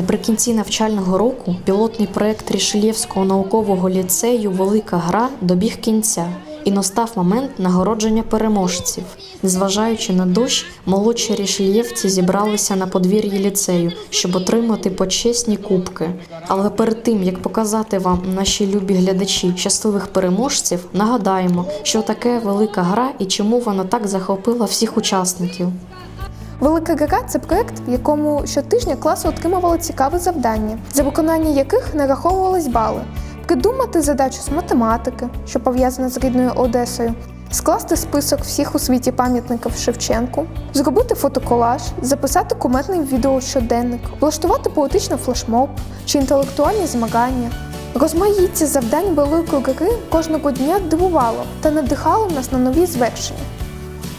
Наприкінці навчального року пілотний проект Рішелєвського наукового ліцею Велика гра добіг кінця і настав момент нагородження переможців. Незважаючи на дощ, молодші рішельєвці зібралися на подвір'ї ліцею, щоб отримати почесні кубки. Але перед тим як показати вам наші любі глядачі щасливих переможців, нагадаємо, що таке велика гра і чому вона так захопила всіх учасників. Велика гра це проект, в якому щотижня класи отримували цікаве завдання, за виконання яких нараховувались бали, придумати задачу з математики, що пов'язана з рідною Одесою, скласти список всіх у світі пам'ятників Шевченку, зробити фотоколаж, записати куметний відеощоденник, влаштувати поетичний флешмоб чи інтелектуальні змагання. Розмаїття завдань великої гри кожного дня дивувало та надихало нас на нові звершення.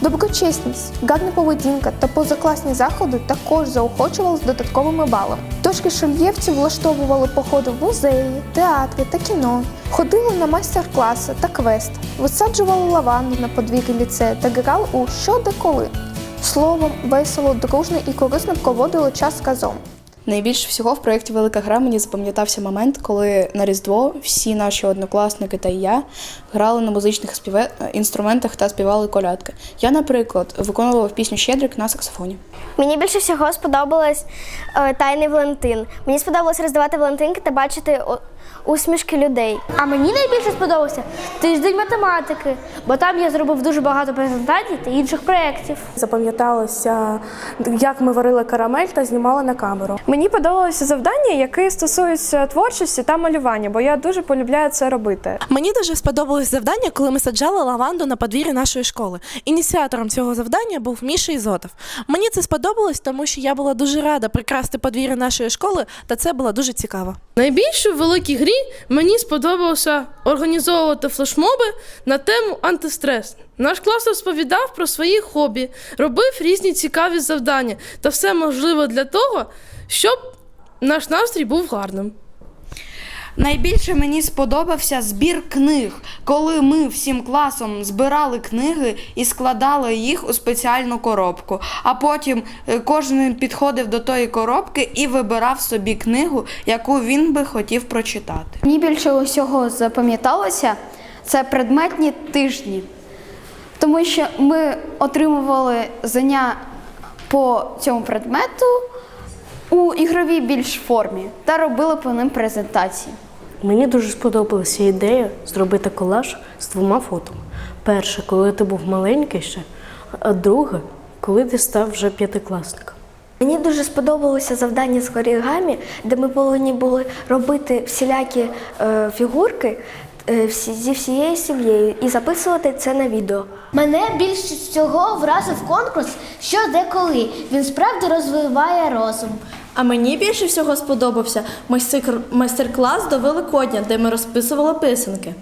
Доброчесність, гарна поведінка та позакласні заходи також заохочували з додатковими балами. Тож кишельєвці влаштовували походи в музеї, театри та кіно, ходили на майстер-класи та квести, висаджували лаванду на подвір'ї ліцею та грали у що де коли. Словом, весело, дружно і корисно проводили час разом. Найбільше всього в проєкті Велика гра мені запам'ятався момент, коли на Різдво всі наші однокласники та я грали на музичних співе... інструментах та співали колядки. Я, наприклад, виконувала пісню Щедрик на саксофоні. Мені більше всього сподобалось е, Тайний Валентин. Мені сподобалось роздавати Валентинки та бачити о- усмішки людей. А мені найбільше сподобався тиждень математики, бо там я зробив дуже багато презентацій та інших проєктів. Запам'яталося, як ми варили карамель та знімали на камеру. Мені подобалося завдання, яке стосується творчості та малювання, бо я дуже полюбляю це робити. Мені дуже сподобалось завдання, коли ми саджали лаванду на подвір'ї нашої школи. Ініціатором цього завдання був Міша Ізотов. Мені це сподобалось, тому що я була дуже рада прикрасти подвір'я нашої школи, та це було дуже цікаво. Найбільше в великій грі мені сподобалося організовувати флешмоби на тему антистрес. Наш клас розповідав про свої хобі, робив різні цікаві завдання та все можливе для того, щоб наш настрій був гарним. Найбільше мені сподобався збір книг, коли ми всім класом збирали книги і складали їх у спеціальну коробку. А потім е, кожен підходив до тої коробки і вибирав собі книгу, яку він би хотів прочитати. Мені більше усього запам'яталося це предметні тижні, тому що ми отримували знання по цьому предмету у ігровій більш формі та робили по ним презентації. Мені дуже сподобалася ідея зробити колаж з двома фото. Перше, коли ти був маленький ще, а друге, коли ти став вже п'ятикласником. Мені дуже сподобалося завдання з орігамі, де ми повинні були робити всілякі е, фігурки е, всі, зі всією сім'єю і записувати це на відео. Мене більше всього вразив конкурс що де коли. Він справді розвиває розум. А мені більше всього сподобався майстер- майстер-клас до Великодня, де ми розписували писанки.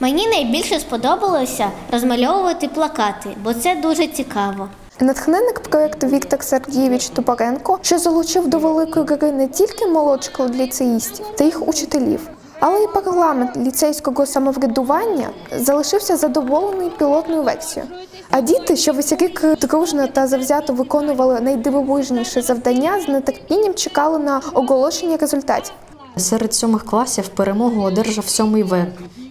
Мені найбільше сподобалося розмальовувати плакати, бо це дуже цікаво. Натхненник проєкту Віктор Сергійович Тупоренко, що залучив до великої гри не тільки молодших ліцеїстів та їх учителів, але й парламент ліцейського самоврядування залишився задоволений пілотною версією. А діти, що рік дружно та завзято виконували найдивовижніші завдання, з нетерпінням чекали на оголошення результатів. Серед сьомих класів перемогу одержав сьомий В,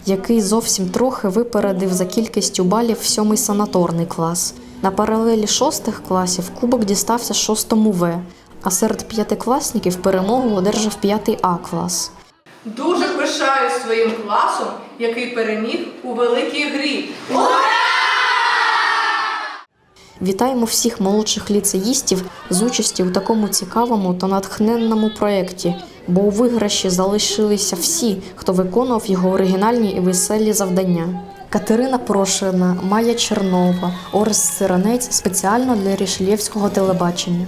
який зовсім трохи випередив за кількістю балів сьомий санаторний клас. На паралелі шостих класів кубок дістався шостому В, а серед п'ятикласників перемогу одержав п'ятий А клас. Дуже пишаюсь своїм класом, який переміг у великій грі. Вітаємо всіх молодших ліцеїстів з участі у такому цікавому та натхненному проєкті, бо у виграші залишилися всі, хто виконував його оригінальні і веселі завдання. Катерина Прошина, Майя Чернова, Орес Сиранець спеціально для Рішелєвського телебачення.